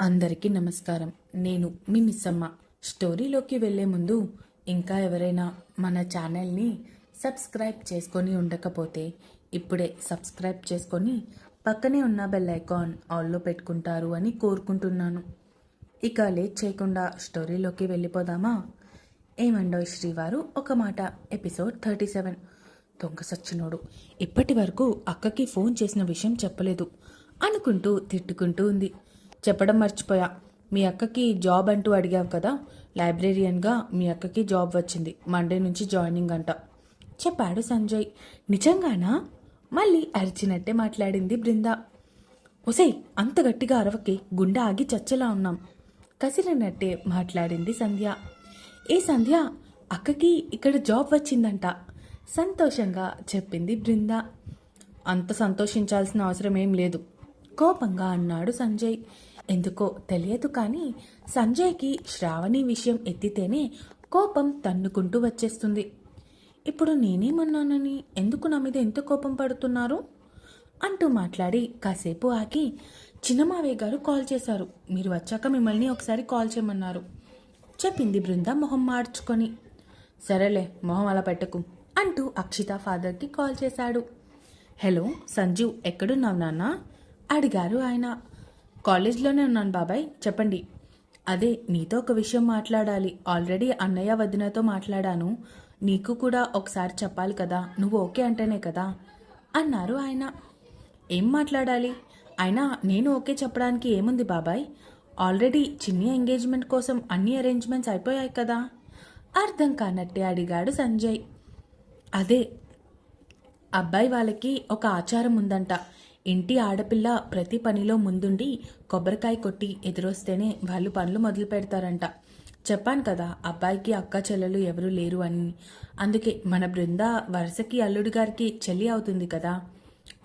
అందరికీ నమస్కారం. నేను మీ మిస్సమ్మ. స్టోరీలోకి వెళ్ళే ముందు ఇంకా ఎవరైనా మన ఛానల్ని సబ్స్క్రైబ్ చేసుకొని ఉండకపోతే ఇప్పుడే సబ్స్క్రైబ్ చేసుకొని పక్కనే ఉన్న బెల్ ఐకాన్ ఆల్లో పెట్టుకుంటారు అని కోరుకుంటున్నాను. ఇక లేట్ చేయకుండా స్టోరీలోకి వెళ్ళిపోదామా? ఏమండో శ్రీవారు ఒక మాట. Episode thirty seven. దొంగ సచ్చినోడు. ఇప్పటి వరకు అక్కకి ఫోన్ చేసిన విషయం చెప్పలేదు. అనుకుంటూ తిట్టుకుంటూ ఉంది. చెప్పడం మర్చిపోయా. మీ అక్కకి జాబ్ అంటూ అడిగావు కదా? లైబ్రేరియన్గా మీ అక్కకి జాబ్ వచ్చింది. మండే నుంచి జాయినింగ్ అంట. చెప్పాడు సంజయ్. నిజంగానా? మళ్ళీ అరిచినట్టే మాట్లాడింది బృంద. ఒసై అంత గట్టిగా అరవకి గుండె ఆగి చచ్చలా ఉన్నాం. కసిరినట్టే మాట్లాడింది సంధ్య. ఏ సంధ్య? అక్కకి ఇక్కడ జాబ్ వచ్చిందంట. సంతోషంగా చెప్పింది బృంద. అంత సంతోషించాల్సిన అవసరం ఏం లేదు. కోపంగా అన్నాడు సంజయ్. ఎందుకో తెలియదు కానీ సంజయ్కి శ్రావణి విషయం ఎత్తితేనే కోపం తన్నుకుంటూ వచ్చేస్తుంది. ఇప్పుడు నేనేమన్నానని ఎందుకు నా మీద ఎంత కోపం పడుతున్నారు? అంటూ మాట్లాడి కాసేపు ఆగి చిన్నమావయ్య గారు కాల్ చేశారు. మీరు వచ్చాక మిమ్మల్ని ఒకసారి కాల్ చేయమన్నారు. చెప్పింది బృంద మొహం మార్చుకొని. సరేలే మొహం అలా పెట్టకు అంటూ అక్షిత ఫాదర్కి కాల్ చేశాడు. హలో సంజీవ్ ఎక్కడున్నావు నాన్న? అడిగారు ఆయన. కాలేజ్లోనే ఉన్నాను బాబాయ్. చెప్పండి. అదే నీతో ఒక విషయం మాట్లాడాలి. ఆల్రెడీ అన్నయ్య వదినతో మాట్లాడాను. నీకు కూడా ఒకసారి చెప్పాలి కదా. నువ్వు ఓకే అంటేనే కదా? అన్నారు ఆయన. ఏం మాట్లాడాలి? అయినా నేను ఓకే చెప్పడానికి ఏముంది బాబాయ్? ఆల్రెడీ చిన్ని ఎంగేజ్మెంట్ కోసం అన్ని అరేంజ్మెంట్స్ అయిపోయాయి కదా? అర్థం కానట్టే అడిగాడు సంజయ్. అదే అబ్బాయి వాళ్ళకి ఒక ఆచారం ఉందంట. ఇంటి ఆడపిల్ల ప్రతి పనిలో ముందుండి కొబ్బరికాయ కొట్టి ఎదురొస్తేనే వాళ్ళు పనులు మొదలు పెడతారంట. చెప్పాను కదా అబ్బాయికి అక్క చెల్లెలు ఎవరు లేరు అని. అందుకే మన బృంద వరుసకి అల్లుడి గారికి చెల్లి అవుతుంది కదా.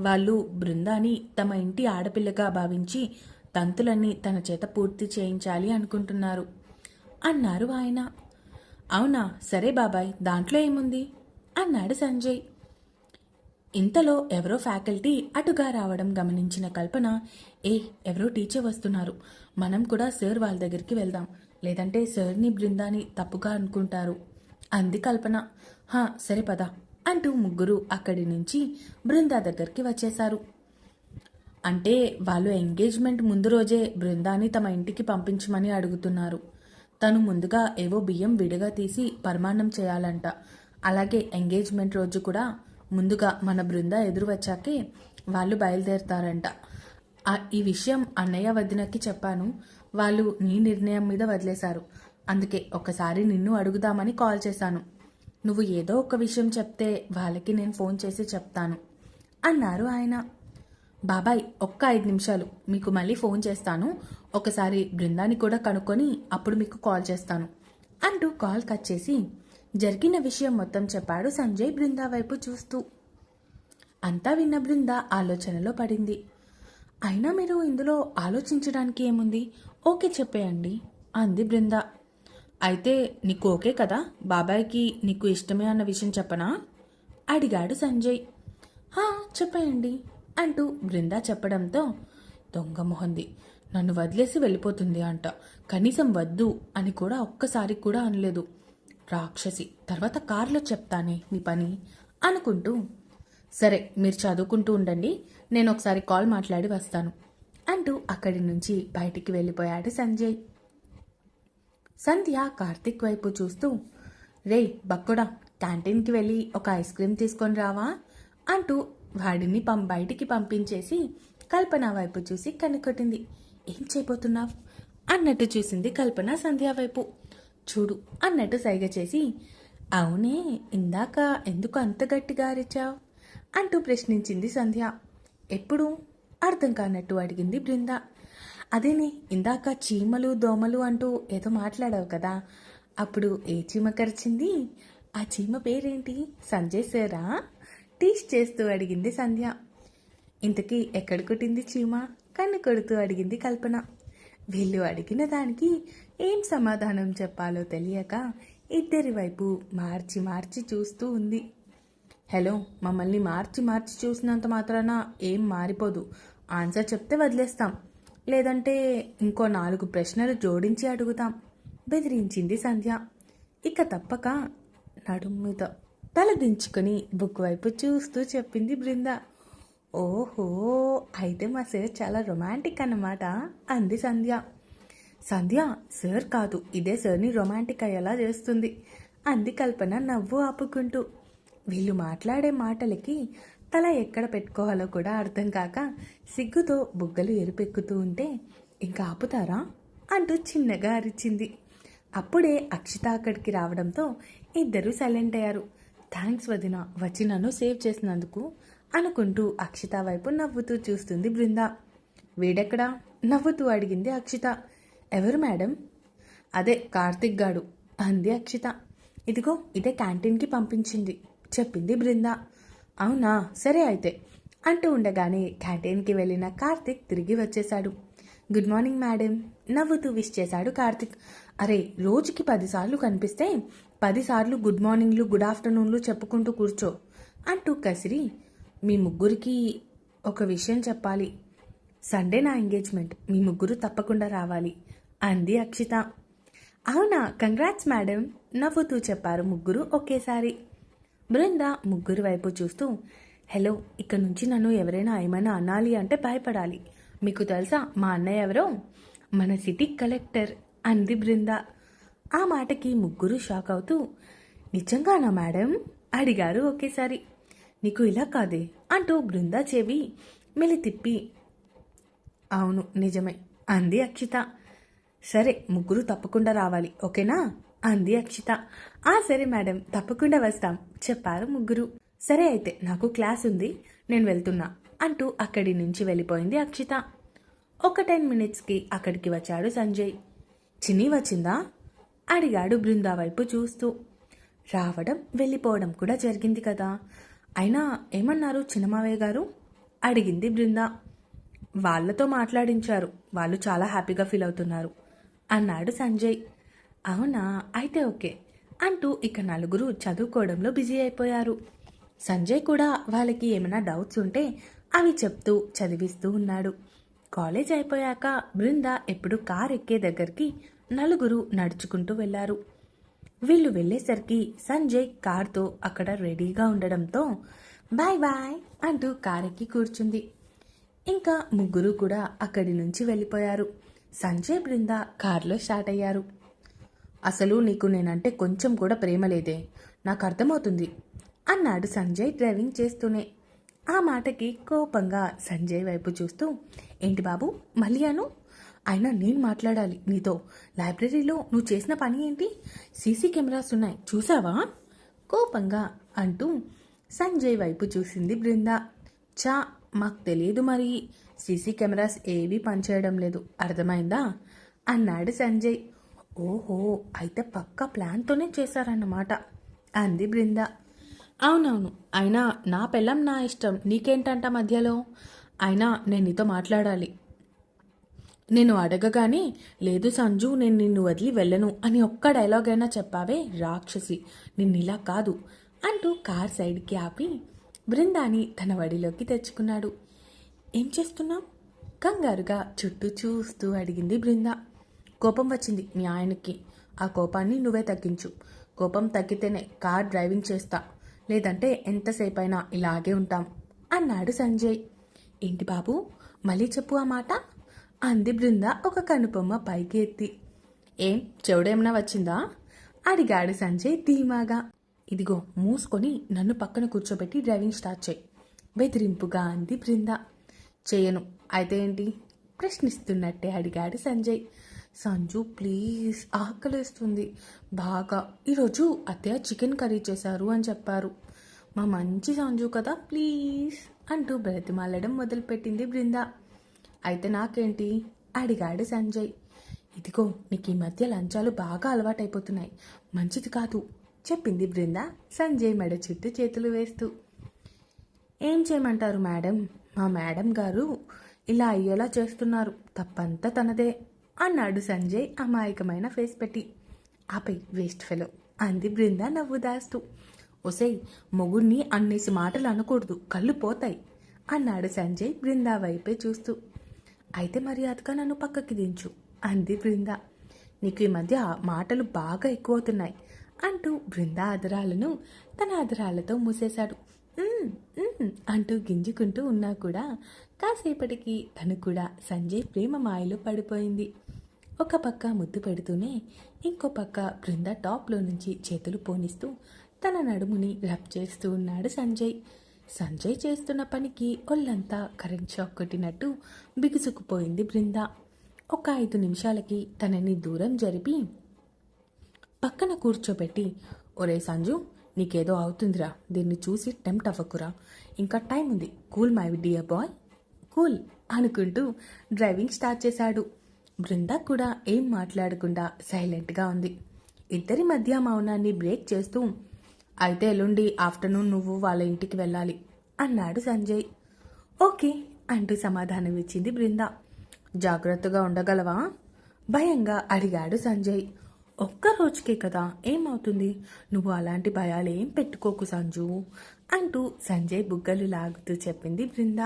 వాళ్ళు బృందాని తమ ఇంటి ఆడపిల్లగా భావించి తంతులన్నీ తన చేత పూర్తి చేయించాలి అనుకుంటున్నారు. అన్నారు ఆయన. అవునా? సరే బాబాయ్ దాంట్లో ఏముంది? అన్నాడు సంజయ్. ఇంతలో ఎవరో ఫ్యాకల్టీ అటుగా రావడం గమనించిన కల్పన ఏ ఎవరో టీచర్ వస్తున్నారు. మనం కూడా సార్ వాళ్ళ దగ్గరికి వెళ్దాం. లేదంటే సార్ని బృందాని తప్పుగా అనుకుంటారు. అంది కల్పన. హా సరే పద. అంటూ ముగ్గురు అక్కడి నుంచి బృందా దగ్గరికి వచ్చేశారు. అంటే వాళ్ళు ఎంగేజ్మెంట్ ముందు రోజే బృందాన్ని తమ ఇంటికి పంపించమని అడుగుతున్నారు. తను ముందుగా ఏవో బియ్యం విడిగా తీసి పరమాన్నం చేయాలంట. అలాగే ఎంగేజ్మెంట్ రోజు కూడా ముందుగా మన బృంద ఎదురు వచ్చాకే వాళ్ళు బయలుదేరుతారంట. ఈ విషయం అన్నయ్య వదినకి చెప్పాను. వాళ్ళు నీ నిర్ణయం మీద వదిలేశారు. అందుకే ఒకసారి నిన్ను అడుగుదామని కాల్ చేశాను. నువ్వు ఏదో ఒక విషయం చెప్తే వాళ్ళకి నేను ఫోన్ చేసి చెప్తాను. అన్నారు ఆయన. బాబాయ్ ఒక్క ఐదు నిమిషాలు. మీకు మళ్ళీ ఫోన్ చేస్తాను. ఒకసారి బృందాన్ని కూడా కనుక్కొని అప్పుడు మీకు కాల్ చేస్తాను. అంటూ కాల్ కట్ చేసి జరిగిన విషయం మొత్తం చెప్పాడు సంజయ్ బృందా వైపు చూస్తూ. అంతా విన్న బృంద ఆలోచనలో పడింది. అయినా మీరు ఇందులో ఆలోచించడానికి ఏముంది? ఓకే చెప్పేయండి అంది బృంద. అయితే నీకు ఓకే కదా? బాబాయ్కి నీకు ఇష్టమే అన్న విషయం చెప్పనా? అడిగాడు సంజయ్. హా చెప్పేయండి అంటూ బృంద చెప్పడంతో దొంగ మొహంది. నన్ను వదిలేసి వెళ్ళిపోతుంది అంట. కనీసం వద్దు అని కూడా ఒక్కసారి కూడా అనలేదు. రాక్షసి తర్వాత కార్లో చెప్తానే నీ పని అనుకుంటూ. సరే మీరు చదువుకుంటూ ఉండండి నేను ఒకసారి కాల్ మాట్లాడి వస్తాను అంటూ అక్కడి నుంచి బయటికి వెళ్ళిపోయాడు సంజయ్. సంధ్య కార్తిక్ వైపు చూస్తూ రే బక్కుడా క్యాంటీన్కి వెళ్ళి ఒక ఐస్ క్రీమ్ తీసుకొని రావా? అంటూ వాడిని పం బయటికి పంపించేసి కల్పన వైపు చూసి కనుకొట్టింది ఏం చేయబోతున్నావు? అన్నట్టు చూసింది కల్పన సంధ్య వైపు. చూడు అన్నట్టు సైగ చేసి అవునే ఇందాక ఎందుకు అంత గట్టిగా అరిచావు? అంటూ ప్రశ్నించింది సంధ్య. ఎప్పుడు? అర్థం కానట్టు అడిగింది బృంద. అదేనే ఇందాక చీమలు దోమలు అంటూ ఏదో మాట్లాడావు కదా అప్పుడు ఏ చీమ కరిచింది? ఆ చీమ పేరేంటి? సంజయ్ సారా? టీచ్ చేస్తూ అడిగింది సంధ్య. ఇంతకీ ఎక్కడ కొట్టింది చీమ? కన్ను కొడుతూ అడిగింది కల్పన. వీళ్ళు అడిగిన దానికి ఏం సమాధానం చెప్పాలో తెలియక ఇద్దరి వైపు మార్చి మార్చి చూస్తూ ఉంది. హలో మమ్మల్ని మార్చి మార్చి చూసినంత మాత్రాన ఏం మారిపోదు. ఆన్సర్ చెప్తే వదిలేస్తాం. లేదంటే ఇంకో నాలుగు ప్రశ్నలు జోడించి అడుగుతాం. బెదిరించింది సంధ్య. ఇక తప్పక నడుముతో తల దించుకొని బుక్ వైపు చూస్తూ చెప్పింది బృంద. ఓహో అయితే మా సార్ చాలా రొమాంటిక్ అన్నమాట అంది సంధ్య. సంధ్య సార్ కాదు ఇదే సార్ని రొమాంటిక్ అయ్యేలా చేస్తుంది. అంది కల్పన నవ్వు ఆపుకుంటూ. వీళ్ళు మాట్లాడే మాటలకి తల ఎక్కడ పెట్టుకోవాలో కూడా అర్థం కాక సిగ్గుతో బుగ్గలు ఎరుపెక్కుతూ ఉంటే ఇంకా ఆపుతారా? అంటూ చిన్నగా అరిచింది. అప్పుడే అక్షిత అక్కడికి రావడంతో ఇద్దరూ సైలెంట్ అయ్యారు. థ్యాంక్స్ వదిన వచ్చి నన్ను సేవ్ చేసినందుకు అనుకుంటూ అక్షిత వైపు నవ్వుతూ చూస్తుంది బృంద. వీడెక్కడా? నవ్వుతూ అడిగింది అక్షిత. ఎవరు మేడం? అదే కార్తిక్ గాడు. అంది అక్షిత. ఇదిగో ఇదే క్యాంటీన్కి పంపించింది. చెప్పింది బృంద. అవునా? సరే అయితే. అంటూ ఉండగానే క్యాంటీన్కి వెళ్ళిన కార్తిక్ తిరిగి వచ్చేశాడు. Good morning madam. నవ్వుతూ విష్ చేశాడు కార్తిక్. అరే రోజుకి పదిసార్లు కనిపిస్తే పదిసార్లు గుడ్ మార్నింగ్లు గుడ్ ఆఫ్టర్నూన్లు చెప్పుకుంటూ కూర్చో అంటూ కసిరి. మీ ముగ్గురికి ఒక విషయం చెప్పాలి. సండే నా ఎంగేజ్మెంట్. మీ ముగ్గురు తప్పకుండా రావాలి. అంది అక్షిత. అవునా కంగ్రాట్స్ మేడం. నవ్వుతూ చెప్పారు ముగ్గురు ఒకేసారి. బృంద ముగ్గురు వైపు చూస్తూ హలో ఇక్కడ నుంచి నన్ను ఎవరైనా ఏమైనా అనాలి అంటే భయపడాలి. మీకు తెలుసా మా అన్నయ్య ఎవరో? మన సిటీ కలెక్టర్ అంది బృంద. ఆ మాటకి ముగ్గురు షాక్ అవుతూ నిజంగానా మేడం? అడిగారు ఒకేసారి. నీకు ఇలా కాదే అంటూ బృందా చెవి మెలి తిప్పి అవును నిజమే. అంది అక్షిత. సరే ముగ్గురు తప్పకుండా రావాలి ఓకేనా? అంది అక్షిత. ఆ సరే మేడం తప్పకుండా వస్తాం చెప్పారు ముగ్గురు. సరే అయితే నాకు క్లాస్ ఉంది నేను వెళ్తున్నా అంటూ అక్కడి నుంచి వెళ్ళిపోయింది అక్షిత. ఒక టెన్ మినిట్స్కి అక్కడికి వచ్చాడు సంజయ్. చిన్ని వచ్చిందా? అడిగాడు బృందా వైపు చూస్తూ. రావడం వెళ్ళిపోవడం కూడా జరిగింది కదా. అయినా ఏమన్నారు చిన్నమావయ్య గారు? అడిగింది బృందా. వాళ్ళతో మాట్లాడించారు. వాళ్ళు చాలా హ్యాపీగా ఫీల్ అవుతున్నారు. అన్నాడు సంజయ్. అవునా? అయితే ఓకే అంటూ ఇక నలుగురు చదువుకోవడంలో బిజీ అయిపోయారు. సంజయ్ కూడా వాళ్ళకి ఏమైనా డౌట్స్ ఉంటే అవి చెప్తూ చదివిస్తూ ఉన్నాడు. కాలేజ్ అయిపోయాక బృంద ఎప్పుడు కార్ ఎక్కే దగ్గరికి నలుగురు నడుచుకుంటూ వెళ్ళారు వీళ్ళు వెళ్ళేసరికి సంజయ్ కార్తో అక్కడ రెడీగా ఉండడంతో బాయ్ బాయ్ అంటూ కారెక్కి కూర్చుంది. ఇంకా ముగ్గురు కూడా అక్కడి నుంచి వెళ్ళిపోయారు. సంజయ్ బృంద కారులో స్టార్ట్ అయ్యారు. అసలు నీకు నేనంటే కొంచెం కూడా ప్రేమ లేదే నాకు అర్థమవుతుంది అన్నాడు సంజయ్ డ్రైవింగ్ చేస్తూనే. ఆ మాటకి కోపంగా సంజయ్ వైపు చూస్తూ ఏంటి బాబు మళ్ళీ అను అయినా నేను మాట్లాడాలి నీతో. లైబ్రరీలో నువ్వు చేసిన పని ఏంటి? సీసీ కెమెరాస్ ఉన్నాయి చూసావా? కోపంగా అంటూ సంజయ్ వైపు చూసింది బృంద. చా మాకు తెలియదు మరి. సీసీ కెమెరాస్ ఏవీ పనిచేయడం లేదు. అర్థమైందా? అన్నాడు సంజయ్. ఓహో అయితే పక్క ప్లాన్తోనే చేశారన్నమాట అంది బృంద. అవునవును అయినా నా పెళ్ళం నా ఇష్టం. నీకేంటంట మధ్యలో? అయినా నేను నీతో మాట్లాడాలి. నేను అడగగానే లేదు సంజు నేను నిన్ను వదిలి వెళ్ళను అని ఒక్క డైలాగ్ అయినా చెప్పావే రాక్షసి. నిన్ను ఇలా కాదు అంటూ కార్ సైడ్కి ఆపి బృందాని తన వడిలోకి తెచ్చుకున్నాడు. ఏం చేస్తున్నాం కంగారుగా చుట్టూ చూస్తూ అడిగింది బృంద. కోపం వచ్చింది మీ ఆయనకి. ఆ కోపాన్ని నువ్వే తగ్గించు. కోపం తగ్గితేనే కార్ డ్రైవింగ్ చేస్తా. లేదంటే ఎంతసేపు అయినా ఇలాగే ఉంటాం అన్నాడు సంజయ్. ఏంటి బాబు? మళ్ళీ చెప్పు ఆ మాట? అంది బృంద ఒక కనుపొమ్మ పైకి ఎత్తి ఏం చెవుడేమన్నా వచ్చిందా? అడిగాడు సంజయ్ ధీమాగా. ఇదిగో మూసుకొని నన్ను పక్కన కూర్చోబెట్టి డ్రైవింగ్ స్టార్ట్ చేయి. బెదిరింపుగా అంది బృంద. చేయను. అయితే ఏంటి? ప్రశ్నిస్తున్నట్టే అడిగాడు సంజయ్. సంజు ప్లీజ్ ఆకలిస్తుంది. బాగా. ఈరోజు అత్తయ్య చికెన్ కర్రీ చేశారు అని చెప్పారు. మా మంచి సంజు కదా ప్లీజ్ అంటూ బ్రతిమాలడం మొదలుపెట్టింది బృంద. అయితే నాకేంటి? అడిగాడు సంజయ్. ఇదిగో నీకు ఈ మధ్య లంచాలు బాగా అలవాటైపోతున్నాయి. మంచిది కాదు. చెప్పింది బృంద. సంజయ్ మెడ చుట్టూ చేతులు వేస్తూ. ఏం చేయమంటారు మేడం? మా మేడం గారు ఇలా అయ్యేలా చేస్తున్నారు. తప్పంతా తనదే అన్నాడు సంజయ్ అమాయకమైన ఫేస్ పెట్టి. ఆపై వేస్ట్ ఫెలో అంది బృంద నవ్వు దాస్తూ ఒసేయ్ మొగుడిని అన్నేసి మాటలు అనకూడదు. కళ్ళు పోతాయి అన్నాడు సంజయ్ బృందా వైపే చూస్తూ. అయితే మర్యాదగా నన్ను పక్కకి దించు అంది బృంద. నీకు ఈ మధ్య మాటలు బాగా ఎక్కువవుతున్నాయి. అంటూ బృంద అదరాలను తన అదరాలతో మూసేశాడు. అంటూ గింజుకుంటూ ఉన్నా కూడా కాసేపటికి తను కూడా సంజయ్ ప్రేమ మాయలో పడిపోయింది. ఒక పక్క ముద్దు పెడుతూనే ఇంకో పక్క బృంద టాప్లో నుంచి చేతులు పోనిస్తూ తన నడుముని రబ్ చేస్తూ ఉన్నాడు సంజయ్. సంజయ్ చేస్తున్న పనికి ఒళ్ళంతా కరెంట్ షాక్ కొట్టినట్టు బిగుసుకుపోయింది బృంద. ఒక ఐదు నిమిషాలకి తనని దూరం జరిపి పక్కన కూర్చోబెట్టి ఒరే సంజు నీకేదో అవుతుందిరా. దీన్ని చూసి టెంప్ట్ అవ్వకురా. ఇంకా టైం ఉంది. Cool my dear boy. Cool అనుకుంటూ డ్రైవింగ్ స్టార్ట్ చేశాడు. బృంద కూడా ఏం మాట్లాడకుండా సైలెంట్గా ఉంది. ఇద్దరి మధ్య మౌనాన్ని బ్రేక్ చేస్తూ అయితే ఎల్లుండి ఆఫ్టర్నూన్ నువ్వు వాళ్ళ ఇంటికి వెళ్ళాలి అన్నాడు సంజయ్. ఓకే అంటూ సమాధానం ఇచ్చింది బృంద. జాగ్రత్తగా ఉండగలవా? భయంగా అడిగాడు సంజయ్. ఒక్క రోజుకే కదా ఏమవుతుంది? నువ్వు అలాంటి భయాలు ఏం పెట్టుకోకు సంజు అంటూ సంజయ్ బుగ్గలు లాగుతూ చెప్పింది బృంద.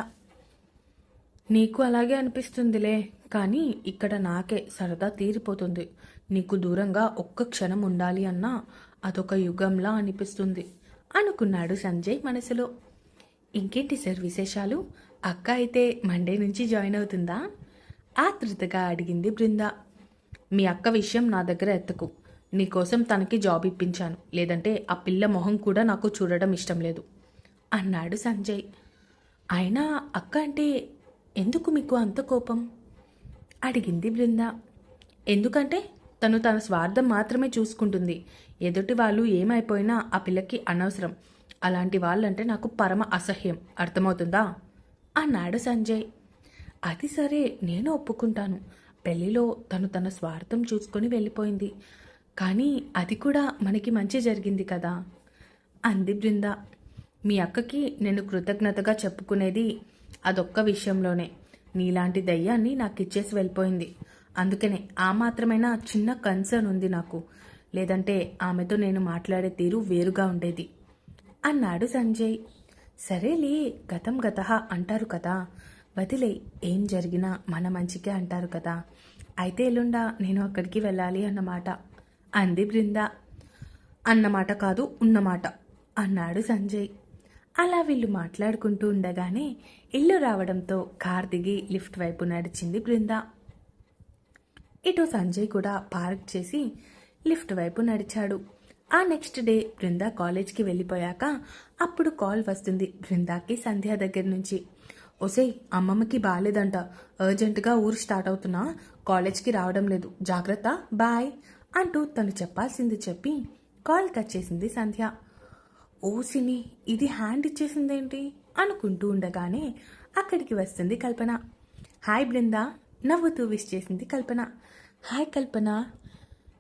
నీకు అలాగే అనిపిస్తుందిలే కానీ ఇక్కడ నాకే సరదా తీరిపోతుంది. నీకు దూరంగా ఒక్క క్షణం ఉండాలి అన్నా అదొక యుగంలా అనిపిస్తుంది అనుకున్నాడు సంజయ్ మనసులో. ఇంకేంటి సార్ విశేషాలు? అక్క అయితే మండే నుంచి జాయిన్ అవుతుందా? ఆతృతగా అడిగింది బృందా. మీ అక్క విషయం నా దగ్గర ఎత్తకు. నీకోసం తనకి జాబ్ ఇప్పించాను. లేదంటే ఆ పిల్ల మొహం కూడా నాకు చూడడం ఇష్టం లేదు. అన్నాడు సంజయ్. అయినా అక్క అంటే ఎందుకు మీకు అంత కోపం? అడిగింది బృంద. ఎందుకంటే తను తన స్వార్థం మాత్రమే చూసుకుంటుంది. ఎదుటి వాళ్ళు ఏమైపోయినా ఆ పిల్లకి అనవసరం. అలాంటి వాళ్ళంటే నాకు పరమ అసహ్యం. అర్థమవుతుందా? అన్నాడు సంజయ్. అది సరే నేను ఒప్పుకుంటాను. పెళ్ళిలో తను తన స్వార్థం చూసుకొని వెళ్ళిపోయింది. కానీ అది కూడా మనకి మంచి జరిగింది కదా. అంది బృంద. మీ అక్కకి నేను కృతజ్ఞతగా చెప్పుకునేది అదొక్క విషయంలోనే. నీలాంటి దయ్యాన్ని నాకు ఇచ్చేసి వెళ్ళిపోయింది. అందుకనే ఆ మాత్రమైనా చిన్న కన్సర్న్ ఉంది నాకు. లేదంటే ఆమెతో నేను మాట్లాడే తీరు వేరుగా ఉండేది. అన్నాడు సంజయ్. సరేలే గతం గత అంటారు కదా. వదిలే ఏం జరిగినా మన మంచికే అంటారు కదా. అయితే ఎల్లుండా నేను అక్కడికి వెళ్ళాలి అన్నమాట. అంది బృంద. అన్నమాట కాదు ఉన్నమాట అన్నాడు సంజయ్. అలా వీళ్ళు మాట్లాడుకుంటూ ఉండగానే ఇల్లు రావడంతో కార్ దిగి లిఫ్ట్ వైపు నడిచింది బృంద. ఇటు సంజయ్ కూడా పార్క్ చేసి లిఫ్ట్ వైపు నడిచాడు. ఆ నెక్స్ట్ డే బృంద కాలేజ్కి వెళ్ళిపోయాక అప్పుడు కాల్ వస్తుంది బృందాకి సంధ్య దగ్గర నుంచి. ఒసే అమ్మమ్మకి బాగాలేదంట అర్జెంటుగా ఊరు స్టార్ట్ అవుతున్నా. కాలేజ్కి రావడం లేదు. జాగ్రత్త బాయ్ అంటూ తను చెప్పాల్సింది చెప్పి కాల్ కట్ చేసింది సంధ్య. సిని ఇది హ్యాండ్ ఇచ్చేసిందేంటి? అనుకుంటూ ఉండగానే అక్కడికి వస్తుంది కల్పన. హాయ్ బృంద నవ్వుతూ విష్ చేసింది కల్పన. హాయ్ కల్పన.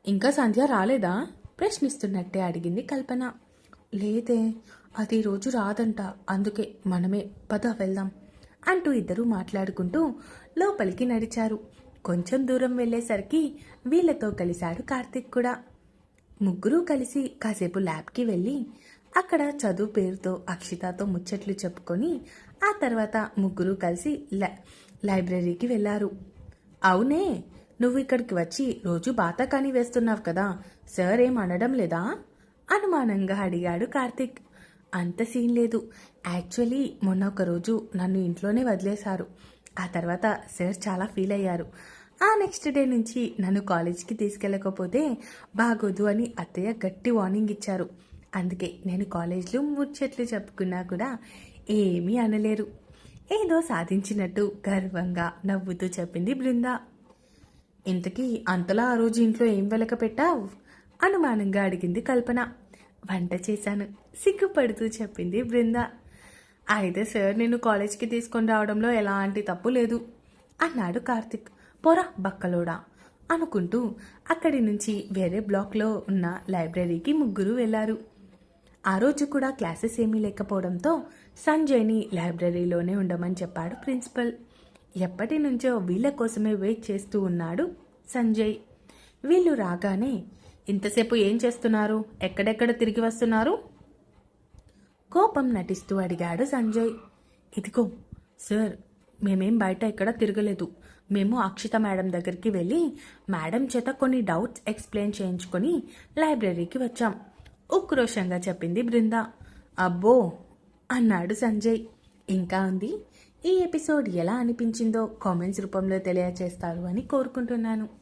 ఇంకా సంధ్య రాలేదా? ప్రశ్నిస్తున్నట్టే అడిగింది కల్పన. లేదే అది రోజు రాదంట. అందుకే మనమే పద వెళ్దాం. అంటూ ఇద్దరూ మాట్లాడుకుంటూ లోపలికి నడిచారు. కొంచెం దూరం వెళ్ళేసరికి వీళ్ళతో కలిశాడు కార్తిక్ కూడా. ముగ్గురూ కలిసి కాసేపు ల్యాబ్కి వెళ్ళి అక్కడ చదువు పేరుతో అక్షితతో ముచ్చట్లు చెప్పుకొని ఆ తర్వాత ముగ్గురు కలిసి లై- లైబ్రరీకి వెళ్ళారు. అవునే నువ్వు ఇక్కడికి వచ్చి రోజు బాతాకాని వేస్తున్నావు కదా సార్ ఏం అనడం లేదా? అనుమానంగా అడిగాడు కార్తిక్. అంత సీన్ లేదు. యాక్చువల్లీ మొన్న ఒక రోజు నన్ను ఇంట్లోనే వదిలేశారు. ఆ తర్వాత సార్ చాలా ఫీల్ అయ్యారు. ఆ నెక్స్ట్ డే నుంచి నన్ను కాలేజ్కి తీసుకెళ్ళకపోతే బాగోదు అని అత్తయ్య గట్టి వార్నింగ్ ఇచ్చారు. అందుకే నేను కాలేజ్లో ముచ్చట్లు చెప్పుకున్నా కూడా ఏమీ అనలేరు. ఏదో సాధించినట్టు గర్వంగా నవ్వుతూ చెప్పింది బృంద. ఇంతకీ అంతలా ఆ రోజు ఇంట్లో ఏం వెలక పెట్టావు అనుమానంగా అడిగింది కల్పన. వంట చేశాను. సిగ్గుపడుతూ చెప్పింది బృంద. అయితే సార్ నేను కాలేజ్కి తీసుకొని రావడంలో ఎలాంటి తప్పు లేదు అన్నాడు కార్తిక్. పొరా బక్కలోడా అనుకుంటూ అక్కడి నుంచి వేరే బ్లాక్లో ఉన్న లైబ్రరీకి ముగ్గురు వెళ్ళారు ఆ రోజు కూడా క్లాసెస్ ఏమీ లేకపోవడంతో సంజయ్ని లైబ్రరీలోనే ఉండమని చెప్పాడు ప్రిన్సిపల్. ఎప్పటి నుంచో వీళ్ళ కోసమే వెయిట్ చేస్తూ ఉన్నాడు సంజయ్. వీళ్ళు రాగానే ఇంతసేపు ఏం చేస్తున్నారు? ఎక్కడెక్కడ తిరిగి వస్తున్నారు? కోపం నటిస్తూ అడిగాడు సంజయ్. ఇదిగో సార్ మేమేం బయట ఎక్కడ తిరగలేదు. మేము అక్షిత మేడం దగ్గరికి వెళ్ళి మేడం చేత కొన్ని డౌట్స్ ఎక్స్ప్లెయిన్ చేయించుకొని లైబ్రరీకి వచ్చాం. ఉక్రోషంగా చెప్పింది బృంద. అబ్బో అన్నాడు సంజయ్. ఇంకా ఉంది? ఈ ఎపిసోడ్ ఎలా అనిపించిందో కామెంట్స్ రూపంలో తెలియజేస్తారు అని కోరుకుంటున్నాను.